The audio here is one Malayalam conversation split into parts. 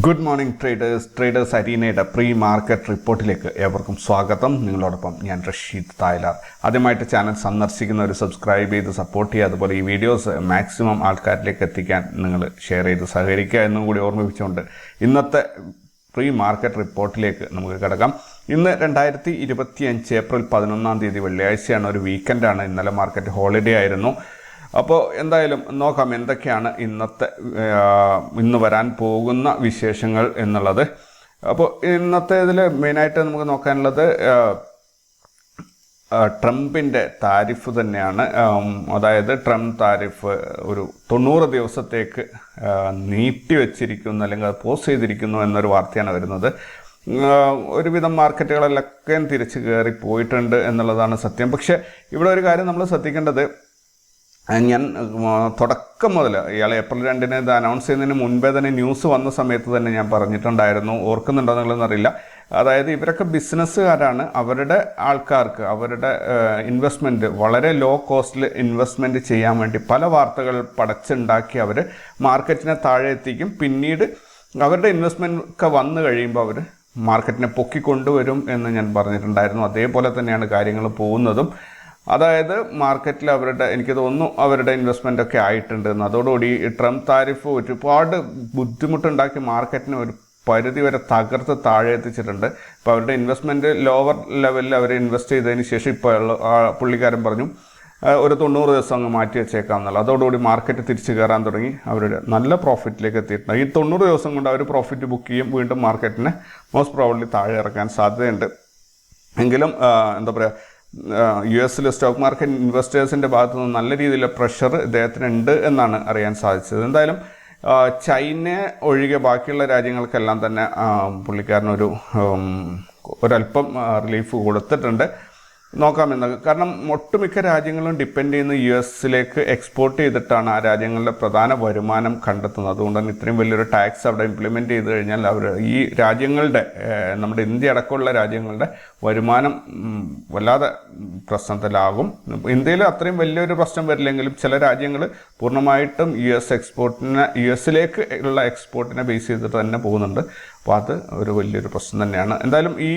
ഗുഡ് മോർണിംഗ് ട്രേഡേഴ്സ് ട്രേഡേഴ്സ് അരീനയുടെ പ്രീ മാർക്കറ്റ് റിപ്പോർട്ടിലേക്ക് ഏവർക്കും സ്വാഗതം. നിങ്ങളോടൊപ്പം ഞാൻ റഷീദ് തായ്ലാർ. ആദ്യമായിട്ട് ചാനൽ സന്ദർശിക്കുന്നവർ സബ്സ്ക്രൈബ് ചെയ്ത് സപ്പോർട്ട് ചെയ്യുക. അതുപോലെ ഈ വീഡിയോസ് മാക്സിമം ആൾക്കാരിലേക്ക് എത്തിക്കാൻ നിങ്ങൾ ഷെയർ ചെയ്ത് സഹകരിക്കുക എന്നും കൂടി ഓർമ്മിപ്പിച്ചുകൊണ്ട് ഇന്നത്തെ പ്രീ മാർക്കറ്റ് റിപ്പോർട്ടിലേക്ക് നമുക്ക് കിടക്കാം. ഇന്ന് രണ്ടായിരത്തി ഇരുപത്തി അഞ്ച് ഏപ്രിൽ പതിനൊന്നാം തീയതി വെള്ളിയാഴ്ചയാണ്. ഒരു വീക്കെൻഡാണ് ഇന്നലെ മാർക്കറ്റ് ഹോളിഡേ ആയിരുന്നു. അപ്പോൾ എന്തായാലും നോക്കാം എന്തൊക്കെയാണ് ഇന്നത്തെ ഇന്ന് വരാൻ പോകുന്ന വിശേഷങ്ങൾ എന്നുള്ളത്. അപ്പോൾ ഇന്നത്തെ ഇതിൽ മെയിനായിട്ട് നമുക്ക് നോക്കാനുള്ളത് ട്രംപിന്റെ താരിഫ് തന്നെയാണ്. അതായത് ട്രംപ് താരിഫ് ഒരു തൊണ്ണൂറ് ദിവസത്തേക്ക് നീട്ടി വെച്ചിരിക്കുന്നു അല്ലെങ്കിൽ അത് ചെയ്തിരിക്കുന്നു എന്നൊരു വാർത്തയാണ് വരുന്നത്. ഒരുവിധം മാർക്കറ്റുകളിലൊക്കെ തിരിച്ചു കയറി പോയിട്ടുണ്ട് എന്നുള്ളതാണ് സത്യം. പക്ഷേ ഇവിടെ ഒരു കാര്യം നമ്മൾ ശ്രദ്ധിക്കേണ്ടത് ഞാൻ തുടക്കം മുതൽ ഇയാൾ ഏപ്രിൽ രണ്ടിന് ഇത് അനൗൺസ് ചെയ്യുന്നതിന് മുൻപേ തന്നെ ന്യൂസ് വന്ന സമയത്ത് തന്നെ ഞാൻ പറഞ്ഞിട്ടുണ്ടായിരുന്നു. ഓർക്കുന്നുണ്ടോ എന്നുള്ളതെന്നറിയില്ല അതായത് ഇവരൊക്കെ ബിസിനസ്സുകാരാണ് അവരുടെ ആൾക്കാർക്ക് അവരുടെ ഇൻവെസ്റ്റ്മെന്റ് വളരെ ലോ കോസ്റ്റിൽ ഇൻവെസ്റ്റ്മെന്റ് ചെയ്യാൻ വേണ്ടി പല വാർത്തകൾ പടച്ചുണ്ടാക്കി അവർ മാർക്കറ്റിനെ താഴെ എത്തിക്കും. പിന്നീട് അവരുടെ ഇൻവെസ്റ്റ്മെന്റ് ഒക്കെ വന്നു കഴിയുമ്പോൾ അവർ മാർക്കറ്റിനെ പൊക്കിക്കൊണ്ടുവരും എന്ന് ഞാൻ പറഞ്ഞിട്ടുണ്ടായിരുന്നു. അതേപോലെ തന്നെയാണ് കാര്യങ്ങൾ പോകുന്നതും. അതായത് മാർക്കറ്റിൽ അവരുടെ എനിക്ക് തോന്നുന്നു അവരുടെ ഇൻവെസ്റ്റ്മെന്റ് ഒക്കെ ആയിട്ടുണ്ടെന്ന് അതോടുകൂടി ട്രംപ് താരിഫ് ഒരുപാട് ബുദ്ധിമുട്ടുണ്ടാക്കി മാർക്കറ്റിനെ ഒരു പരിധി വരെ തകർത്ത് താഴെ എത്തിച്ചിട്ടുണ്ട്. ഇപ്പോൾ അവരുടെ ഇൻവെസ്റ്റ്മെന്റ് ലോവർ ലെവലിൽ അവർ ഇൻവെസ്റ്റ് ചെയ്തതിന് ശേഷം ഇപ്പോൾ പുള്ളിക്കാരൻ പറഞ്ഞു ഒരു തൊണ്ണൂറ് ദിവസം അങ്ങ് മാറ്റി വെച്ചേക്കാം എന്നുള്ളത് അതോടുകൂടി മാർക്കറ്റ് തിരിച്ചു കയറാൻ തുടങ്ങി. അവരുടെ നല്ല പ്രോഫിറ്റിലേക്ക് എത്തിയിട്ടുണ്ട്. ഈ തൊണ്ണൂറ് ദിവസം കൊണ്ട് അവർ പ്രോഫിറ്റ് ബുക്ക് ചെയ്യും. വീണ്ടും മാർക്കറ്റിനെ മോസ്റ്റ് പ്രോബ്ലി താഴെ ഇറക്കാൻ സാധ്യതയുണ്ട്. എങ്കിലും എന്താ പറയുക യു എസിലെ സ്റ്റോക്ക് മാർക്കറ്റ് ഇൻവെസ്റ്റേഴ്സിന്റെ ഭാഗത്തു നിന്ന് നല്ല രീതിയിലുള്ള പ്രഷർ ഇദ്ദേഹത്തിന് ഉണ്ട് എന്നാണ് അറിയാൻ സാധിച്ചത്. എന്തായാലും ചൈന ഒഴികെ ബാക്കിയുള്ള രാജ്യങ്ങൾക്കെല്ലാം തന്നെ പുള്ളിക്കാരനൊരു ഒരല്പം റിലീഫ് കൊടുത്തിട്ടുണ്ട്. നോക്കാമെന്ന്. കാരണം ഒട്ടുമിക്ക രാജ്യങ്ങളും ഡിപ്പെൻഡ് ചെയ്യുന്ന യു എസിലേക്ക് എക്സ്പോർട്ട് ചെയ്തിട്ടാണ് ആ രാജ്യങ്ങളുടെ പ്രധാന വരുമാനം കണ്ടെത്തുന്നത്. അതുകൊണ്ട് തന്നെ ഇത്രയും വലിയൊരു ടാക്സ് അവിടെ ഇംപ്ലിമെന്റ് ചെയ്ത് കഴിഞ്ഞാൽ അവർ ഈ രാജ്യങ്ങളുടെ നമ്മുടെ ഇന്ത്യ അടക്കമുള്ള രാജ്യങ്ങളുടെ വരുമാനം വല്ലാതെ പ്രശ്നത്തിലാകും. ഇന്ത്യയിൽ അത്രയും വലിയൊരു പ്രശ്നം വരില്ലെങ്കിലും ചില രാജ്യങ്ങൾ പൂർണമായിട്ടും യു എസ് എക്സ്പോർട്ടിനെ യു എസിലേക്ക് ഉള്ള എക്സ്പോർട്ടിനെ ബേസ് ചെയ്തിട്ട് തന്നെ പോകുന്നുണ്ട്. അപ്പോൾ അത് ഒരു വലിയൊരു പ്രശ്നം തന്നെയാണ്. എന്തായാലും ഈ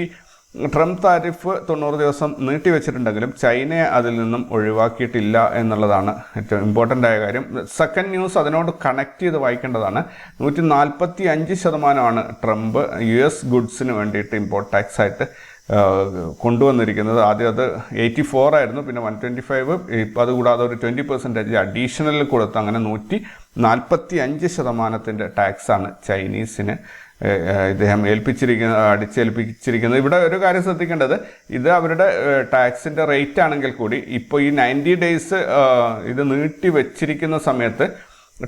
ട്രംപ് താരിഫ് തൊണ്ണൂറ് ദിവസം നീട്ടിവെച്ചിട്ടുണ്ടെങ്കിലും ചൈനയെ അതിൽ നിന്നും ഒഴിവാക്കിയിട്ടില്ല എന്നുള്ളതാണ് ഏറ്റവും ഇമ്പോർട്ടന്റ് ആയ കാര്യം. സെക്കൻഡ് ന്യൂസ് അതിനോട് കണക്ട് ചെയ്ത് വായിക്കേണ്ടതാണ്. നൂറ്റി നാൽപ്പത്തി അഞ്ച് ശതമാനമാണ് ട്രംപ് യു എസ് ഗുഡ്സിന് വേണ്ടിയിട്ട് ഇമ്പോർട്ട് ടാക്സ് ആയിട്ട് കൊണ്ടുവന്നിരിക്കുന്നത്. ആദ്യം അത് എയ്റ്റി ഫോർ ആയിരുന്നു പിന്നെ വൺ ട്വന്റി ഫൈവ് ഇപ്പം അതുകൂടാതെ ഒരു ട്വന്റി പെർസെന്റേജ് അഡീഷണൽ കൊടുത്ത് അങ്ങനെ നൂറ്റി നാൽപ്പത്തി അഞ്ച് ശതമാനത്തിന്റെ ടാക്സാണ് ചൈനീസിന് ഇദ്ദേഹം ഏൽപ്പിച്ചിരിക്കുന്ന അടിച്ചേൽപ്പിച്ചിരിക്കുന്നത്. ഇവിടെ ഒരു കാര്യം ശ്രദ്ധിക്കേണ്ടത് ഇത് അവരുടെ ടാക്സിന്റെ റേറ്റ് ആണെങ്കിൽ കൂടി ഇപ്പോൾ ഈ നയന്റി ഡേയ്സ് ഇത് നീട്ടി വെച്ചിരിക്കുന്ന സമയത്ത്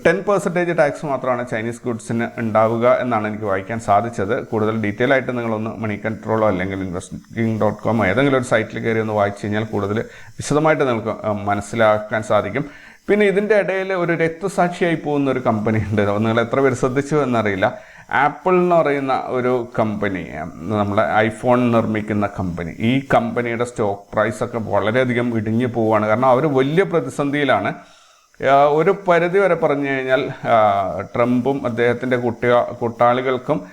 ടെൻ പെർസെന്റേജ് ടാക്സ് മാത്രമാണ് ചൈനീസ് ഗുഡ്സിന് ഉണ്ടാവുക എന്നാണ് എനിക്ക് വായിക്കാൻ സാധിച്ചത്. കൂടുതൽ ഡീറ്റെയിൽ ആയിട്ട് നിങ്ങളൊന്ന് മണി കൺട്രോളോ അല്ലെങ്കിൽ ഇൻവെസ്റ്റിംഗ് ഡോട്ട് കോമോ ഏതെങ്കിലും ഒരു സൈറ്റിൽ കയറി ഒന്ന് വായിച്ചു കഴിഞ്ഞാൽ കൂടുതൽ വിശദമായിട്ട് നിങ്ങൾക്ക് മനസ്സിലാക്കാൻ സാധിക്കും. പിന്നെ ഇതിന്റെ ഇടയിൽ ഒരു രക്തസാക്ഷിയായി പോകുന്ന ഒരു കമ്പനി ഉണ്ട്. നിങ്ങൾ എത്ര പേര് ശ്രദ്ധിച്ചു എന്നറിയില്ല. ആപ്പിൾ എന്ന് പറയുന്ന ഒരു കമ്പനി നമ്മുടെ ഐഫോൺ നിർമ്മിക്കുന്ന കമ്പനി ഈ കമ്പനിയുടെ സ്റ്റോക്ക് പ്രൈസ് ഒക്കെ വളരെയധികം ഇടിഞ്ഞു പോവുകയാണ്. കാരണം അവർ വലിയ പ്രതിസന്ധിയിലാണ്. ഒരു പരിധി വരെ പറഞ്ഞു കഴിഞ്ഞാൽ ട്രംപും അദ്ദേഹത്തിന്റെ കുട്ടിക കൂട്ടാളികൾക്കും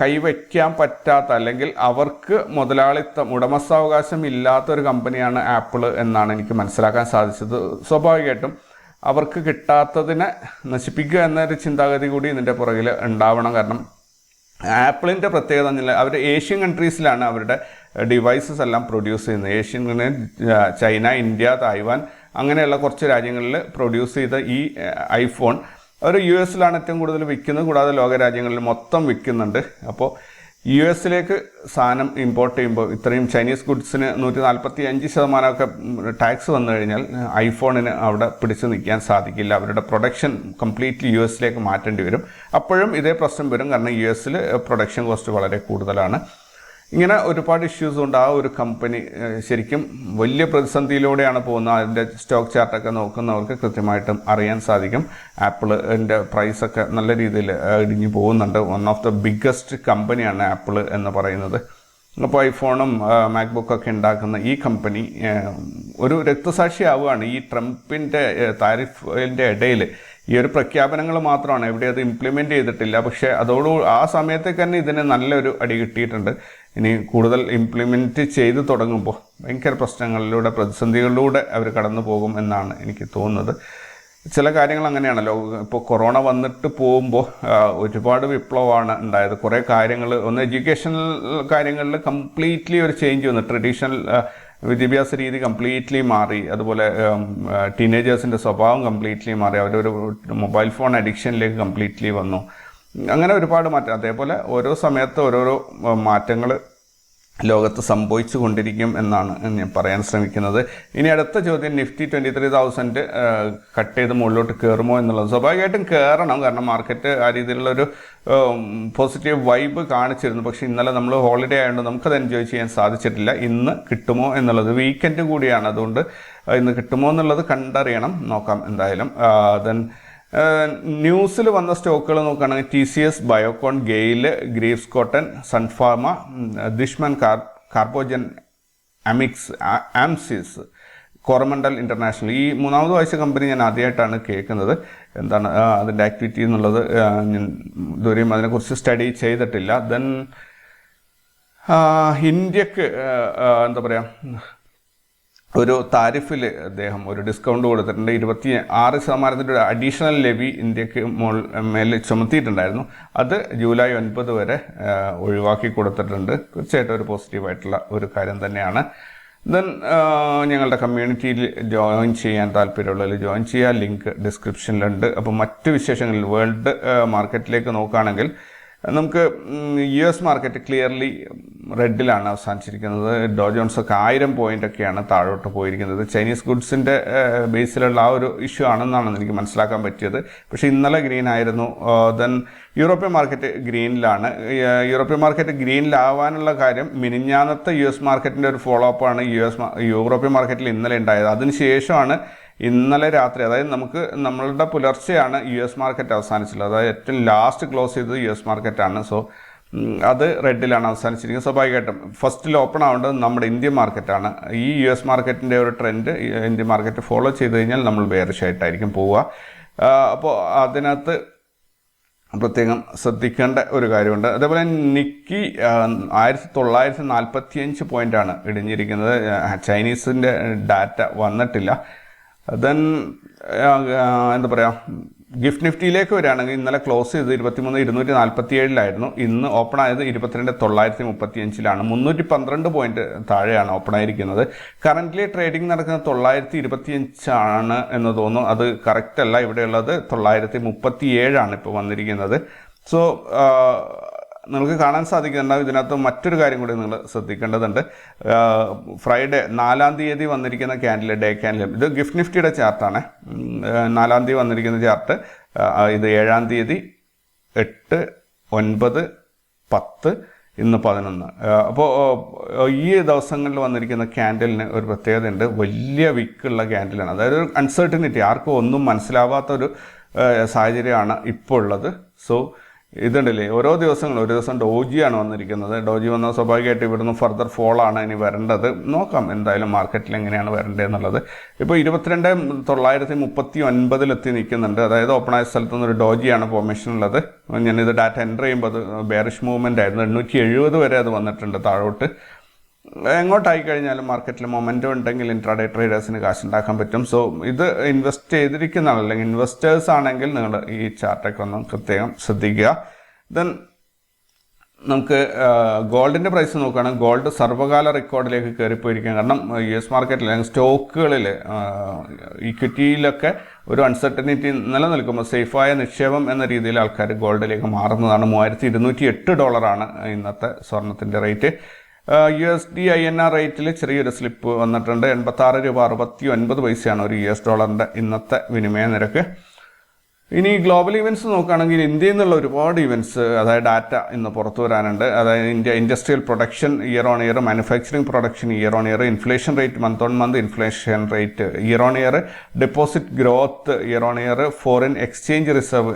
കൈവയ്ക്കാൻ പറ്റാത്ത അല്ലെങ്കിൽ അവർക്ക് മുതലാളിത്തം ഉടമസ്ഥാവകാശം ഇല്ലാത്ത ഒരു കമ്പനിയാണ് ആപ്പിൾ എന്നാണ് എനിക്ക് മനസ്സിലാക്കാൻ സാധിച്ചത്. സ്വാഭാവികമായിട്ടും അവർക്ക് കിട്ടാത്തതിനെ നശിപ്പിക്കുക എന്നൊരു ചിന്താഗതി കൂടി ഇതിന്റെ പുറകിൽ ഉണ്ടാവണം. കാരണം ആപ്പിളിന്റെ പ്രത്യേകത എന്നില്ല അവർ ഏഷ്യൻ കൺട്രീസിലാണ് അവരുടെ ഡിവൈസസ് എല്ലാം പ്രൊഡ്യൂസ് ചെയ്യുന്നത്. ഏഷ്യൻ ചൈന ഇന്ത്യ തായ്വാൻ അങ്ങനെയുള്ള കുറച്ച് രാജ്യങ്ങളിൽ പ്രൊഡ്യൂസ് ചെയ്ത ഈ ഐഫോൺ അവർ യു എസിലാണ് ഏറ്റവും കൂടുതൽ വിൽക്കുന്നത് കൂടാതെ ലോകരാജ്യങ്ങളിൽ മൊത്തം വിൽക്കുന്നുണ്ട്. അപ്പോൾ യു എസിലേക്ക് സാധനം ഇമ്പോർട്ട് ചെയ്യുമ്പോൾ ഇത്രയും ചൈനീസ് ഗുഡ്സിന് നൂറ്റി നാൽപ്പത്തി അഞ്ച് ശതമാനമൊക്കെ ടാക്സ് വന്നു കഴിഞ്ഞാൽ ഐഫോണിന് അവിടെ പിടിച്ചു നിൽക്കാൻ സാധിക്കില്ല. അവരുടെ പ്രൊഡക്ഷൻ കംപ്ലീറ്റ്ലി യു എസിലേക്ക് മാറ്റേണ്ടി വരും. അപ്പോഴും ഇതേ പ്രശ്നം വരും. കാരണം യു എസിൽ പ്രൊഡക്ഷൻ കോസ്റ്റ് വളരെ കൂടുതലാണ്. ഇങ്ങനെ ഒരുപാട് ഇഷ്യൂസ് ഉണ്ട്. ആ ഒരു കമ്പനി ശരിക്കും വലിയ പ്രതിസന്ധിയിലൂടെയാണ് പോകുന്നത്. അതിന്റെ സ്റ്റോക്ക് ചാർട്ടൊക്കെ നോക്കുന്നവർക്ക് കൃത്യമായിട്ടും അറിയാൻ സാധിക്കും. ആപ്പിളിന്റെ പ്രൈസൊക്കെ നല്ല രീതിയിൽ ഇടിഞ്ഞു പോകുന്നുണ്ട്. വൺ ഓഫ് ദ ബിഗ്ഗസ്റ്റ് കമ്പനിയാണ് ആപ്പിൾ എന്ന് പറയുന്നത്. അപ്പോൾ ഐഫോണും മാക്ബുക്കൊക്കെ ഉണ്ടാക്കുന്ന ഈ കമ്പനി ഒരു രക്തസാക്ഷിയാവുകയാണ്. ഈ ട്രംപിന്റെ താരിഫിന്റെ ഇടയിൽ ഈ ഒരു പ്രഖ്യാപനങ്ങൾ മാത്രമാണ്. എവിടെ അത് ഇംപ്ലിമെന്റ് ചെയ്തിട്ടില്ല. പക്ഷേ അതോട് ആ സമയത്തേക്ക് തന്നെ ഇതിന് നല്ലൊരു അടി കിട്ടിയിട്ടുണ്ട്. ഇനി കൂടുതൽ ഇംപ്ലിമെന്റ് ചെയ്ത് തുടങ്ങുമ്പോൾ ഭയങ്കര പ്രശ്നങ്ങളിലൂടെ പ്രതിസന്ധികളിലൂടെ അവർ കടന്നു പോകും എന്നാണ് എനിക്ക് തോന്നുന്നത്. ചില കാര്യങ്ങൾ അങ്ങനെയാണല്ലോ. ഇപ്പോൾ കൊറോണ വന്നിട്ട് പോകുമ്പോൾ ഒരുപാട് വിപ്ലവമാണ് ഉണ്ടായത്. കുറേ കാര്യങ്ങൾ ഒന്ന് എഡ്യൂക്കേഷണൽ കാര്യങ്ങളിൽ കംപ്ലീറ്റ്ലി ഒരു ചേഞ്ച് വന്നു. ട്രഡീഷണൽ വിദ്യാഭ്യാസ രീതി കംപ്ലീറ്റ്ലി മാറി. അതുപോലെ ടീനേജേഴ്സിന്റെ സ്വഭാവം കംപ്ലീറ്റ്ലി മാറി. അവരൊരു മൊബൈൽ ഫോൺ അഡിക്ഷനിലേക്ക് കംപ്ലീറ്റ്ലി വന്നു. അങ്ങനെ ഒരുപാട് മാറ്റം. അതേപോലെ ഓരോ സമയത്ത് ഓരോരോ മാറ്റങ്ങൾ ലോകത്ത് സംഭവിച്ചു കൊണ്ടിരിക്കും എന്നാണ് ഞാൻ പറയാൻ ശ്രമിക്കുന്നത്. ഇനി അടുത്ത ചോദ്യം Nifty twenty three thousand cut ചെയ്ത് മുകളിലോട്ട് കയറുമോ എന്നുള്ളത്. സ്വാഭാവികമായിട്ടും കയറണം കാരണം മാർക്കറ്റ് ആ രീതിയിലുള്ളൊരു പോസിറ്റീവ് വൈബ് കാണിച്ചിരുന്നു. പക്ഷേ ഇന്നലെ നമ്മൾ ഹോളിഡേ ആയതുകൊണ്ട് നമുക്കത് എൻജോയ് ചെയ്യാൻ സാധിച്ചിട്ടില്ല. ഇന്ന് കിട്ടുമോ എന്നുള്ളത് വീക്കെൻഡ് കൂടിയാണ്. അതുകൊണ്ട് ഇന്ന് കിട്ടുമോ എന്നുള്ളത് കണ്ടറിയണം. നോക്കാം എന്തായാലും. ദെൻ ന്യൂസിൽ വന്ന സ്റ്റോക്കുകൾ നോക്കുകയാണെങ്കിൽ T C S Biocon GAIL Greaves Cotton Sun Pharma Dishman car Carbogen Amcis Amcis Coromandel International ഈ മൂന്നാമത് വായിച്ച കമ്പനി ഞാൻ ആദ്യമായിട്ടാണ് കേൾക്കുന്നത്. എന്താണ് അതിന്റെ ആക്ടിവിറ്റി എന്നുള്ളത് ഞാൻ ഇതുവരെയും അതിനെക്കുറിച്ച് സ്റ്റഡി ചെയ്തിട്ടില്ല. ദെൻ ഇന്ത്യയ്ക്ക് എന്താ പറയുക ഒരു താരിഫിൽ അദ്ദേഹം ഒരു ഡിസ്കൗണ്ട് കൊടുത്തിട്ടുണ്ട്. ഇരുപത്തി ആറ് ശതമാനത്തിന്റെ ഒരു അഡീഷണൽ ലെവി ഇന്ത്യയ്ക്ക് മോൾ മേലെ ചുമത്തിയിട്ടുണ്ടായിരുന്നു. അത് ജൂലൈ ഒൻപത് വരെ ഒഴിവാക്കി കൊടുത്തിട്ടുണ്ട്. തീർച്ചയായിട്ടും ഒരു പോസിറ്റീവായിട്ടുള്ള ഒരു കാര്യം തന്നെയാണ്. ദെൻ ഞങ്ങളുടെ കമ്മ്യൂണിറ്റിയിൽ ജോയിൻ ചെയ്യാൻ താല്പര്യമുള്ളതിൽ ജോയിൻ ചെയ്യാൻ ലിങ്ക് ഡിസ്ക്രിപ്ഷനിലുണ്ട് അപ്പോൾ മറ്റ് വിശേഷങ്ങളിൽ വേൾഡ് മാർക്കറ്റിലേക്ക് നോക്കുകയാണെങ്കിൽ നമുക്ക് യു എസ് മാർക്കറ്റ് ക്ലിയർലി റെഡിലാണ് അവസാനിച്ചിരിക്കുന്നത്. ഡോ ജോൺസ് ഒക്കെ ആയിരം പോയിന്റ് ഒക്കെയാണ് താഴോട്ട് പോയിരിക്കുന്നത്. ചൈനീസ് ഗുഡ്സിന്റെ ബേസിലുള്ള ആ ഒരു ഇഷ്യൂ ആണെന്നാണ് എനിക്ക് മനസ്സിലാക്കാൻ പറ്റിയത്. പക്ഷേ ഇന്നലെ ഗ്രീൻ ആയിരുന്നു. ദെൻ യൂറോപ്യൻ മാർക്കറ്റ് ഗ്രീനിലാണ് യൂറോപ്യൻ മാർക്കറ്റ് ഗ്രീനിലാവാനുള്ള കാര്യം മിനിഞ്ഞാന്നത്തെ യു എസ് മാർക്കറ്റിന്റെ ഒരു ഫോളോ അപ്പാണ് യു എസ് യൂറോപ്യൻ മാർക്കറ്റിൽ ഇന്നലെ ഉണ്ടായത്. അതിനുശേഷമാണ് ഇന്നലെ രാത്രി അതായത് നമുക്ക് നമ്മളുടെ പുലർച്ചെയാണ് യു എസ് മാർക്കറ്റ് അവസാനിച്ചിട്ടുള്ളത്. അതായത് ഏറ്റവും ലാസ്റ്റ് ക്ലോസ് ചെയ്തത് യു എസ് മാർക്കറ്റാണ്. സോ അത് റെഡിലാണ് അവസാനിച്ചിരിക്കുന്നത്. സ്വാഭാവികമായിട്ടും ഫസ്റ്റിൽ ഓപ്പൺ ആവേണ്ടത് നമ്മുടെ ഇന്ത്യൻ മാർക്കറ്റാണ്. ഈ യു എസ് മാർക്കറ്റിന്റെ ഒരു ട്രെൻഡ് ഇന്ത്യൻ മാർക്കറ്റ് ഫോളോ ചെയ്ത് കഴിഞ്ഞാൽ നമ്മൾ ബേറിഷായിട്ടായിരിക്കും പോവുക. അപ്പോൾ അതിനകത്ത് പ്രത്യേകം ശ്രദ്ധിക്കേണ്ട ഒരു കാര്യമുണ്ട്. അതേപോലെ നിക്കി ആയിരത്തി തൊള്ളായിരത്തി നാൽപ്പത്തിയഞ്ച് പോയിന്റാണ് ഇടിഞ്ഞിരിക്കുന്നത്. ചൈനീസിന്റെ ഡാറ്റ വന്നിട്ടില്ല. ദെൻ എന്താ പറയുക ഗിഫ്റ്റ് നിഫ്റ്റിയിലേക്ക് വരികയാണെങ്കിൽ ഇന്നലെ ക്ലോസ് ചെയ്ത് ഇരുപത്തിമൂന്ന് ഇരുന്നൂറ്റി നാൽപ്പത്തി ഏഴിലായിരുന്നു ഇന്ന് ഓപ്പൺ ആയത് ഇരുപത്തിരണ്ട് തൊള്ളായിരത്തി മുപ്പത്തി അഞ്ചിലാണ് മുന്നൂറ്റി പന്ത്രണ്ട് പോയിന്റ് താഴെയാണ് ഓപ്പൺ ആയിരിക്കുന്നത്. കറന്റ്ലി ട്രേഡിംഗ് നടക്കുന്ന തൊള്ളായിരത്തി ഇരുപത്തി അഞ്ചാണ് എന്ന് തോന്നുന്നു. അത് കറക്റ്റ് അല്ല. ഇവിടെയുള്ളത് തൊള്ളായിരത്തി മുപ്പത്തി ഏഴാണ് ഇപ്പോൾ വന്നിരിക്കുന്നത് സോ നിങ്ങൾക്ക് കാണാൻ സാധിക്കുന്നുണ്ടാവും ഇതിനകത്ത് മറ്റൊരു കാര്യം കൂടി നിങ്ങൾ ശ്രദ്ധിക്കേണ്ടതുണ്ട്. ഫ്രൈഡേ നാലാം തീയതി വന്നിരിക്കുന്ന ക്യാൻഡിൽ ഡേ ക്യാൻഡിൽ ഇത് ഗിഫ്റ്റ് നിഫ്റ്റിയുടെ ചാർട്ടാണ് നാലാം തീയതി വന്നിരിക്കുന്ന ചാർട്ട് ഇത് ഏഴാം തീയതി എട്ട് ഒൻപത് പത്ത് ഇന്ന് പതിനൊന്ന്. അപ്പോൾ ഈ ദിവസങ്ങളിൽ വന്നിരിക്കുന്ന ക്യാൻഡലിന് ഒരു പ്രത്യേകത ഉണ്ട്. വലിയ വിക്കുള്ള ക്യാൻഡിലാണ് അതായത് ഒരു അൺസർട്ടനിറ്റി ആർക്കും ഒന്നും മനസ്സിലാവാത്തൊരു സാഹചര്യമാണ് ഇപ്പോൾ ഉള്ളത്. സോ ഇതുണ്ടല്ലേ ഓരോ ദിവസങ്ങളും ഒരു ദിവസം ഡോജിയാണ് വന്നിരിക്കുന്നത്. ഡോജി വന്ന സ്വാഭാവികമായിട്ട് ഇവിടുന്ന് ഫർദർ ഫോളാണ് ഇനി വരേണ്ടത്. നോക്കാം എന്തായാലും മാർക്കറ്റിൽ എങ്ങനെയാണ് വരേണ്ടത് എന്നുള്ളത്. ഇപ്പോൾ ഇരുപത്തിരണ്ട് തൊള്ളായിരത്തി മുപ്പത്തി ഒൻപതിലെത്തി നിൽക്കുന്നുണ്ട്. അതായത് ഓപ്പൺ ആയ സ്ഥലത്ത് നിന്ന് ഒരു ഡോജിയാണ് ഉള്ളത്. ഞാനിത് ഡാറ്റ എന്റർ ചെയ്യുമ്പോൾ അത് ബേറിഷ് മൂവ്മെന്റ് ആയിരുന്നു. എണ്ണൂറ്റി എഴുപത് വരെ അത് വന്നിട്ടുണ്ട് താഴോട്ട്. എങ്ങോട്ടായി കഴിഞ്ഞാലും മാർക്കറ്റിൽ മൊമെന്റം ഉണ്ടെങ്കിൽ ഇൻട്രാഡേ ട്രേഡേഴ്സിന് കാശുണ്ടാക്കാൻ പറ്റും. സോ ഇത് ഇൻവെസ്റ്റ് ചെയ്തിരിക്കുന്ന അല്ലെങ്കിൽ ഇൻവെസ്റ്റേഴ്സ് ആണെങ്കിൽ നിങ്ങൾ ഈ ചാർട്ടൊക്കെ ഒന്ന് പ്രത്യേകം ശ്രദ്ധിക്കുക. ദെൻ നമുക്ക് ഗോൾഡിന്റെ പ്രൈസ് നോക്കുകയാണെങ്കിൽ ഗോൾഡ് സർവകാല റെക്കോർഡിലേക്ക് കയറിപ്പോയിരിക്കാം കാരണം യു എസ് മാർക്കറ്റിൽ അല്ലെങ്കിൽ സ്റ്റോക്കുകളിൽ ഇക്വിറ്റിയിലൊക്കെ ഒരു അൺസർട്ടനിറ്റി നിലനിൽക്കുമ്പോൾ സേഫായ നിക്ഷേപം എന്ന രീതിയിൽ ആൾക്കാർ ഗോൾഡിലേക്ക് മാറുന്നതാണ്. മൂവായിരത്തി ഇരുന്നൂറ്റി എട്ട് ഡോളറാണ് ഇന്നത്തെ സ്വർണത്തിന്റെ rate U S D I N R റേറ്റിൽ ചെറിയൊരു സ്ലിപ്പ് വന്നിട്ടുണ്ട്. എൺപത്താറ് രൂപ അറുപത്തി ഒൻപത് പൈസയാണ് ഒരു യു എസ് ഡോളറിന്റെ ഇന്നത്തെ വിനിമയ നിരക്ക്. ഇനി ഗ്ലോബൽ ഇവന്റ്സ് നോക്കുകയാണെങ്കിൽ ഇന്ത്യയിൽ നിന്നുള്ള ഒരുപാട് ഇവന്റ്സ് അതായത് ഡാറ്റ ഇന്ന് പുറത്തു വരാനുണ്ട്. അതായത് India industrial production year on year manufacturing production year on year inflation rate month on month inflation rate year on year deposit growth year on year foreign exchange reserve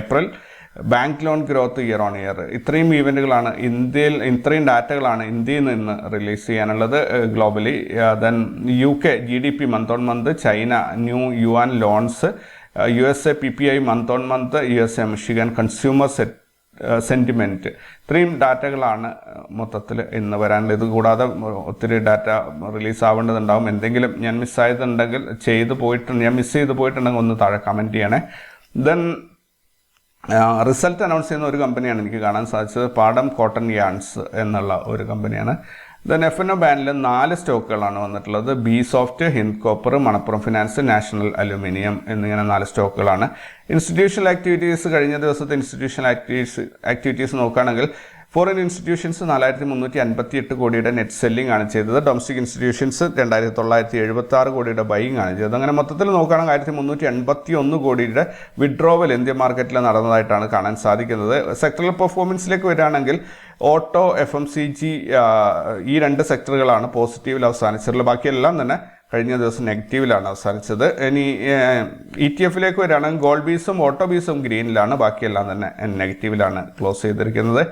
April bank loan growth year on year ഇത്രയും ഈവന്റുകളാണ് ഇന്ത്യയിൽ ഇത്രയും ഡാറ്റകളാണ് ഇന്ത്യയിൽ നിന്ന് റിലീസ് ചെയ്യാനുള്ളത് globally then U K G D P month on month China new yuan loans U S A P P I month on month U S A Michigan consumer set sentiment ഇത്രയും ഡാറ്റകളാണ് മൊത്തത്തിൽ ഇന്ന് വരാനുള്ളത്. ഇത് കൂടാതെ ഒത്തിരി ഡാറ്റ റിലീസ് ആവേണ്ടതുണ്ടാവും. എന്തെങ്കിലും ഞാൻ മിസ്സായതുണ്ടെങ്കിൽ ചെയ്തു പോയിട്ടുണ്ട് ഞാൻ മിസ് ചെയ്ത് പോയിട്ടുണ്ടെങ്കിൽ ഒന്ന് താഴെ കമന്റ് ചെയ്യണേ. ദെൻ റിസൾട്ട് അനൗൺസ് ചെയ്യുന്ന ഒരു കമ്പനിയാണ് എനിക്ക് കാണാൻ സാധിച്ചത്. പാടം കോട്ടൺ യാൺസ് എന്നുള്ള ഒരു കമ്പനിയാണ് ദൻ എഫ് എൻ ഒ ബാനിൽ നാല് സ്റ്റോക്കുകളാണ് വന്നിട്ടുള്ളത്. B soft Hind Copper Manappuram Finance National Aluminium എന്നിങ്ങനെ നാല് സ്റ്റോക്കുകളാണ്. ഇൻസ്റ്റിറ്റ്യൂഷണൽ ആക്ടിവിറ്റീസ് കഴിഞ്ഞ ദിവസത്തെ ഇൻസ്റ്റിറ്റ്യൂഷണൽ ആക്ടിവിറ്റീസ് ആക്ടിവിറ്റീസ് നോക്കുകയാണെങ്കിൽ ഫോറിൻ ഇൻസ്റ്റിറ്റ്യൂഷൻസ് നാലായിരത്തി മുന്നൂറ്റി അൻപത്തി എട്ട് കോടിയുടെ നെറ്റ് സെല്ലിംഗ് ആണ് ചെയ്തത്. ഡൊമസ്റ്റിക് ഇൻസ്റ്റിറ്റ്യൂഷൻസ് രണ്ടായിരത്തി തൊള്ളായിരത്തി എഴുപത്തി ആറ് കോടിയുടെ ബൈയിങ് ആണ് ചെയ്തത്. അങ്ങനെ മൊത്തത്തിൽ നോക്കുകയാണെങ്കിൽ ആയിരത്തി മുന്നൂറ്റി എൺപത്തി ഒന്ന് കോടിയുടെ വിഡ്രോവൽ ഇന്ത്യ മാർക്കറ്റിൽ നടന്നതായിട്ടാണ് കാണാൻ സാധിക്കുന്നത്. സെക്ടറൽ പെർഫോമൻസിലേക്ക് വരികയാണെങ്കിൽ auto F M C G ഈ രണ്ട് സെക്ടറുകളാണ് പോസിറ്റീവിൽ അവസാനിച്ചിട്ടുള്ളത്. ബാക്കിയെല്ലാം തന്നെ കഴിഞ്ഞ ദിവസം നെഗറ്റീവിലാണ് അവസാനിച്ചത്. ഇനി ഇ ടി എഫിലേക്ക് വരികയാണെങ്കിൽ ഗോൾഡ് ബീസും ഓട്ടോ ബീസും ഗ്രീനിലാണ്. ബാക്കിയെല്ലാം തന്നെ നെഗറ്റീവിലാണ് ക്ലോസ് ചെയ്തിരിക്കുന്നത്.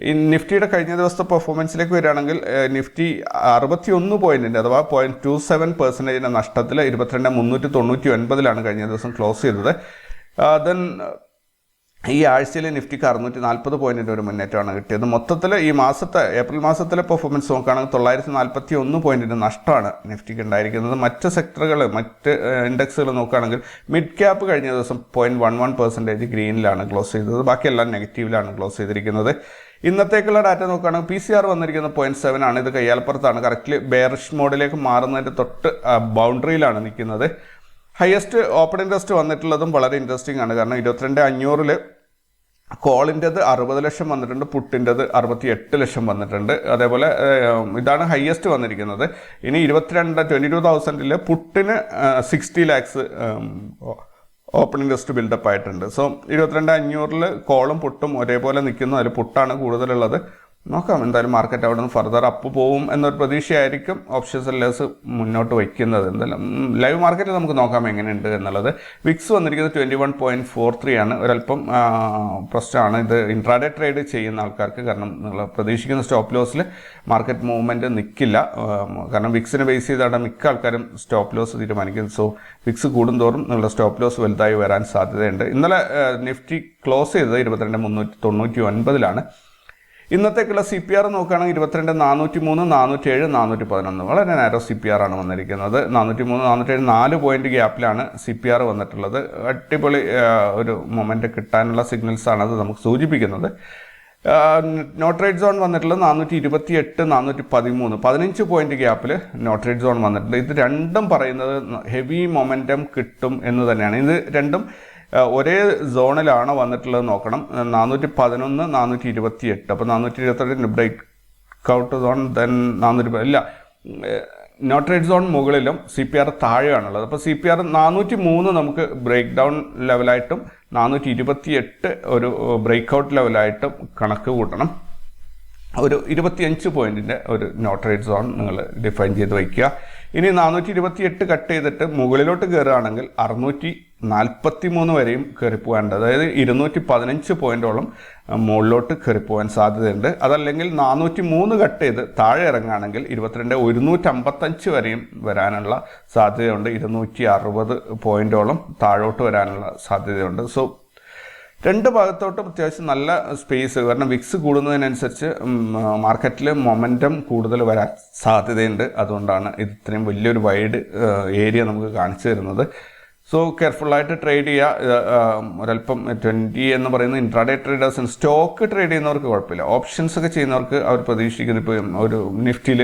ഈ നിഫ്റ്റിയുടെ കഴിഞ്ഞ ദിവസത്തെ പെർഫോമൻസിലേക്ക് വരികയാണെങ്കിൽ നിഫ്റ്റി അറുപത്തി ഒന്ന് പോയിന്റിന്റെ അഥവാ പോയിന്റ് ടു സെവൻ പെർസെന്റേജിന്റെ നഷ്ടത്തിൽ ഇരുപത്തിരണ്ട് മുന്നൂറ്റി തൊണ്ണൂറ്റി ഒൻപതിലാണ് കഴിഞ്ഞ ദിവസം ക്ലോസ് ചെയ്തത്. ദെൻ ഈ ആഴ്ചയിൽ നിഫ്റ്റിക്ക് അറുന്നൂറ്റി നാൽപ്പത് പോയിന്റിന്റെ ഒരു മുന്നേറ്റമാണ് കിട്ടിയത്. മൊത്തത്തിൽ ഈ മാസത്തെ ഏപ്രിൽ മാസത്തിലെ പെർഫോമൻസ് നോക്കുകയാണെങ്കിൽ തൊള്ളായിരത്തി നാൽപ്പത്തി ഒന്ന് പോയിന്റിന്റെ നഷ്ടമാണ് നിഫ്റ്റിക്ക് ഉണ്ടായിരിക്കുന്നത്. മറ്റ് സെക്ടറുകൾ മറ്റ് ഇൻഡെക്സുകൾ നോക്കുകയാണെങ്കിൽ മിഡ് ക്യാപ്പ് കഴിഞ്ഞ ദിവസം പോയിന്റ് വൺ വൺ പെർസെന്റേജ് ഗ്രീനിലാണ് ക്ലോസ് ചെയ്തത്. ബാക്കിയെല്ലാം നെഗറ്റീവിലാണ് ക്ലോസ് ചെയ്തിരിക്കുന്നത്. ഇന്നത്തേക്കുള്ള ഡാറ്റ നോക്കുകയാണെങ്കിൽ പി സി ആർ വന്നിരിക്കുന്നത് പോയിന്റ് സെവൻ ആണ്. ഇത് കയ്യാൽപ്പുറത്താണ് കറക്റ്റ്ലി ബെയറിഷ് മോഡിലേക്ക് മാറുന്നതിന്റെ തൊട്ട് ബൗണ്ടറിയിലാണ് നിൽക്കുന്നത്. ഹയസ്റ്റ് ഓപ്പൺ ഇൻട്രസ്റ്റ് വന്നിട്ടുള്ളതും വളരെ ഇൻട്രസ്റ്റിംഗ് ആണ്. കാരണം ഇരുപത്തിരണ്ട് അഞ്ഞൂറിൽ കോളിന്റെത് അറുപത് ലക്ഷം വന്നിട്ടുണ്ട് പുട്ടിന്റെത് അറുപത്തി എട്ട് ലക്ഷം വന്നിട്ടുണ്ട്. അതേപോലെ ഇതാണ് ഹയസ്റ്റ് വന്നിരിക്കുന്നത്. ഇനി ഇരുപത്തിരണ്ട് ട്വന്റി ടു തൗസൻഡിൽ പുട്ടിന് sixty lakhs open interest buildup ആയിട്ടുണ്ട്. സോ ഇരുപത്തിരണ്ട് അഞ്ഞൂറിൽ കോളും പുട്ടും ഒരേപോലെ നിൽക്കുന്നു. അതിൽ പുട്ടാണ് കൂടുതലുള്ളത്. നോക്കാം. എന്തായാലും മാർക്കറ്റ് അവിടെ നിന്ന് ഫർദർ അപ്പ് പോവും എന്നൊരു പ്രതീക്ഷയായിരിക്കും ഓപ്ഷൻ സെല്ലേഴ്സ് മുന്നോട്ട് വയ്ക്കുന്നത്. എന്തായാലും ലൈവ് മാർക്കറ്റ് നമുക്ക് നോക്കാം എങ്ങനെയുണ്ട് എന്നുള്ളത്. വിക്സ് വന്നിരിക്കുന്നത് twenty one point four three ആണ് ഒരല്പം പ്രശ്നമാണ്. ഇത് ഇൻട്രാഡേ ട്രേഡ് ചെയ്യുന്ന ആൾക്കാർക്ക് കാരണം നിങ്ങൾ പ്രതീക്ഷിക്കുന്ന സ്റ്റോപ്പ് ലോസിൽ മാർക്കറ്റ് മൂവ്മെന്റ് നിൽക്കില്ല കാരണം വിക്സിനെ ബേസ് ചെയ്താണ് മിക്ക ആൾക്കാരും സ്റ്റോപ്പ് ലോസ് തീരുമാനിക്കുന്നത്. സോ വിക്സ് കൂടുന്തോറും നിങ്ങളുടെ സ്റ്റോപ്പ് ലോസ് വലുതായി വരാൻ സാധ്യതയുണ്ട്. ഇന്നലെ നിഫ്റ്റി ക്ലോസ് ചെയ്തത് ഇരുപത്തിരണ്ട് മുന്നൂറ്റി തൊണ്ണൂറ്റി ഒൻപതിലാണ്. ഇന്നത്തേക്കുള്ള സി പി ആർ നോക്കുകയാണെങ്കിൽ ഇരുപത്തിരണ്ട് നാനൂറ്റി മൂന്ന് നാനൂറ്റി ഏഴ് നാനൂറ്റി പതിനൊന്ന് വളരെ നേരം സി പി ആർ ആണ് വന്നിരിക്കുന്നത്. നാനൂറ്റി മൂന്ന് നാനൂറ്റി ഏഴ് നാല് പോയിന്റ് ഗ്യാപ്പിലാണ് സി പി ആർ വന്നിട്ടുള്ളത്. അടിപൊളി ഒരു മൊമെന്റ് കിട്ടാനുള്ള സിഗ്നൽസ് ആണ് അത് നമുക്ക് സൂചിപ്പിക്കുന്നത്. നോട്ട് സോൺ വന്നിട്ടുള്ളത് നാനൂറ്റി ഇരുപത്തി എട്ട് നാനൂറ്റി പതിമൂന്ന് പതിനഞ്ച് പോയിന്റ് ഗ്യാപ്പിൽ നോട്ട് സോൺ വന്നിട്ടുണ്ട്. ഇത് രണ്ടും പറയുന്നത് ഹെവി മൊമെന്റം കിട്ടും എന്ന് തന്നെയാണ്. ഇത് രണ്ടും ഒരേ സോണിലാണ് വന്നിട്ടുള്ളത് നോക്കണം. നാനൂറ്റി പതിനൊന്ന് നാനൂറ്റി ഇരുപത്തി എട്ട് അപ്പോൾ നാനൂറ്റി ഇരുപത്തെട്ടിന് ബ്രേക്ക് ഔട്ട് സോൺ ദെൻ നാനൂറ്റി ഇല്ല. നോട്ട് റേറ്റ് സോൺ മുകളിലും സി പി ആർ താഴെയാണുള്ളത്. അപ്പോൾ സി പി ആർ നാനൂറ്റി മൂന്ന് നമുക്ക് ബ്രേക്ക് ഡൗൺ ലെവലായിട്ടും നാനൂറ്റി ഇരുപത്തി എട്ട് ഒരു ബ്രേക്ക് ഔട്ട് ലെവലായിട്ടും കണക്ക് കൂട്ടണം. ഒരു ഇരുപത്തിയഞ്ച് പോയിന്റിന്റെ ഒരു നോട്ട് റേറ്റ് സോൺ നിങ്ങൾ ഡിഫൈൻ ചെയ്ത് വയ്ക്കുക. ഇനി നാനൂറ്റി ഇരുപത്തി എട്ട് കട്ട് ചെയ്തിട്ട് മുകളിലോട്ട് കയറുകയാണെങ്കിൽ അറുന്നൂറ്റി നാൽപ്പത്തി മൂന്ന് വരെയും കയറിപ്പോകാനുണ്ട്. അതായത് ഇരുന്നൂറ്റി പതിനഞ്ച് പോയിന്റോളം മുകളിലോട്ട് കയറിപ്പോകാൻ സാധ്യതയുണ്ട്. അതല്ലെങ്കിൽ നാനൂറ്റി മൂന്ന് കട്ട് ചെയ്ത് താഴെ ഇറങ്ങുകയാണെങ്കിൽ ഇരുപത്തിരണ്ട് ഒരുന്നൂറ്റി അമ്പത്തഞ്ച് വരെയും വരാനുള്ള സാധ്യതയുണ്ട്. ഇരുന്നൂറ്റി അറുപത് പോയിന്റോളം താഴോട്ട് വരാനുള്ള സാധ്യതയുണ്ട്. സോ രണ്ട് ഭാഗത്തോട്ടും അത്യാവശ്യം നല്ല സ്പേസ് കാരണം വിക്സ് കൂടുന്നതിനനുസരിച്ച് മാർക്കറ്റിൽ മൊമെന്റം കൂടുതൽ വരാൻ സാധ്യതയുണ്ട്. അതുകൊണ്ടാണ് ഇത് ഇത്രയും വലിയൊരു വൈഡ് ഏരിയ നമുക്ക് കാണിച്ചു തരുന്നത്. സോ കെയർഫുള്ളായിട്ട് ട്രേഡ് ചെയ്യുക ഒരല്പം ട്വന്റി എന്ന് പറയുന്ന ഇൻട്രാഡേ ട്രേഡേഴ്സിന് സ്റ്റോക്ക് ട്രേഡ് ചെയ്യുന്നവർക്ക് കുഴപ്പമില്ല. ഓപ്ഷൻസ് ഒക്കെ ചെയ്യുന്നവർക്ക് അവർ പ്രതീക്ഷിക്കുന്നത് ഇപ്പോൾ ഒരു നിഫ്റ്റിയിൽ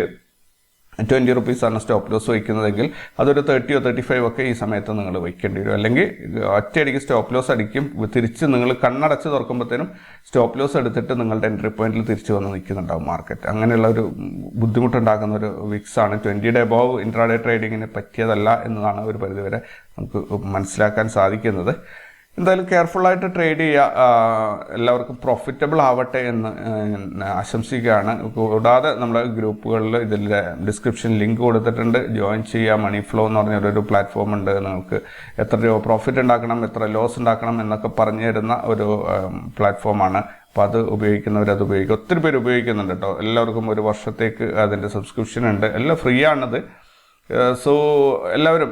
ട്വന്റി റുപ്പീസാണ് സ്റ്റോപ്പ് ലോസ് വയ്ക്കുന്നതെങ്കിൽ അതൊരു തേർട്ടിയോ തേർട്ടി ഫൈവ് ഒക്കെ ഈ സമയത്ത് നിങ്ങൾ വയ്ക്കേണ്ടി വരും. അല്ലെങ്കിൽ ഒറ്റയടിക്ക് സ്റ്റോപ്പ് ലോസ് അടിക്കും. തിരിച്ച് നിങ്ങൾ കണ്ണടച്ച് തുറക്കുമ്പോഴത്തേനും സ്റ്റോപ്പ് ലോസ് എടുത്തിട്ട് നിങ്ങളുടെ എൻട്രി പോയിന്റിൽ തിരിച്ച് വന്ന് നിൽക്കുന്നുണ്ടാവും മാർക്കറ്റ് അങ്ങനെയുള്ള ഒരു ബുദ്ധിമുട്ടുണ്ടാക്കുന്ന ഒരു വിക്സ് ആണ്. ട്വന്റിയുടെ അബോവ് ഇൻട്രാഡേ ട്രേഡിങ്ങിന് പറ്റിയതല്ല എന്നതാണ് ഒരു പരിധിവരെ നമുക്ക് മനസ്സിലാക്കാൻ സാധിക്കുന്നത്. എന്തായാലും കെയർഫുള്ളായിട്ട് ട്രേഡ് ചെയ്യുക എല്ലാവർക്കും പ്രോഫിറ്റബിൾ ആവട്ടെ എന്ന് ആശംസിക്കുകയാണ്. കൂടാതെ നമ്മുടെ ഗ്രൂപ്പുകളിൽ ഇതിൽ ഡിസ്ക്രിപ്ഷൻ ലിങ്ക് കൊടുത്തിട്ടുണ്ട്. ജോയിൻ ചെയ്യുക. മണി ഫ്ലോ എന്ന് പറഞ്ഞ ഒരു പ്ലാറ്റ്ഫോം ഉണ്ട്. നിങ്ങൾക്ക് എത്ര രൂപ പ്രോഫിറ്റ് ഉണ്ടാക്കണം എത്ര ലോസ് ഉണ്ടാക്കണം എന്നൊക്കെ പറഞ്ഞു തരുന്ന ഒരു പ്ലാറ്റ്ഫോമാണ് അപ്പോൾ അത് ഉപയോഗിക്കുന്നവർ അത് ഉപയോഗിക്കും. ഒത്തിരി പേര് ഉപയോഗിക്കുന്നുണ്ട് കേട്ടോ. എല്ലാവർക്കും ഒരു വർഷത്തേക്ക് അതിന്റെ സബ്സ്ക്രിപ്ഷൻ ഉണ്ട്. എല്ലാം ഫ്രീ ആണത്. സോ എല്ലാവരും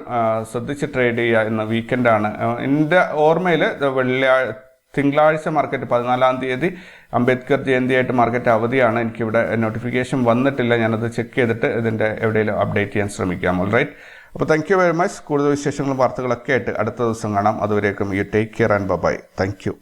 ശ്രദ്ധിച്ച് ട്രേഡ് ചെയ്യുക ഇന്ന് വീക്കെൻഡാണ് എന്റെ ഓർമ്മയിൽ വെള്ളിയാഴ്ച തിങ്കളാഴ്ച മാർക്കറ്റ് പതിനാലാം തീയതി അംബേദ്കർ ജയന്തിയായിട്ട് മാർക്കറ്റ് അവധിയാണ്. എനിക്കിവിടെ നോട്ടിഫിക്കേഷൻ വന്നിട്ടില്ല. ഞാനത് ചെക്ക് ചെയ്തിട്ട് ഇതിന്റെ എവിടെയെങ്കിലും അപ്ഡേറ്റ് ചെയ്യാൻ ശ്രമിക്കാം. ഓൾ റൈറ്റ് അപ്പോൾ താങ്ക് യു വെരി മച്ച് കൂടുതൽ വിശേഷങ്ങളും വാർത്തകളൊക്കെ ആയിട്ട് അടുത്ത ദിവസം കാണാം. അതുവരേക്കും you take care and bye thank you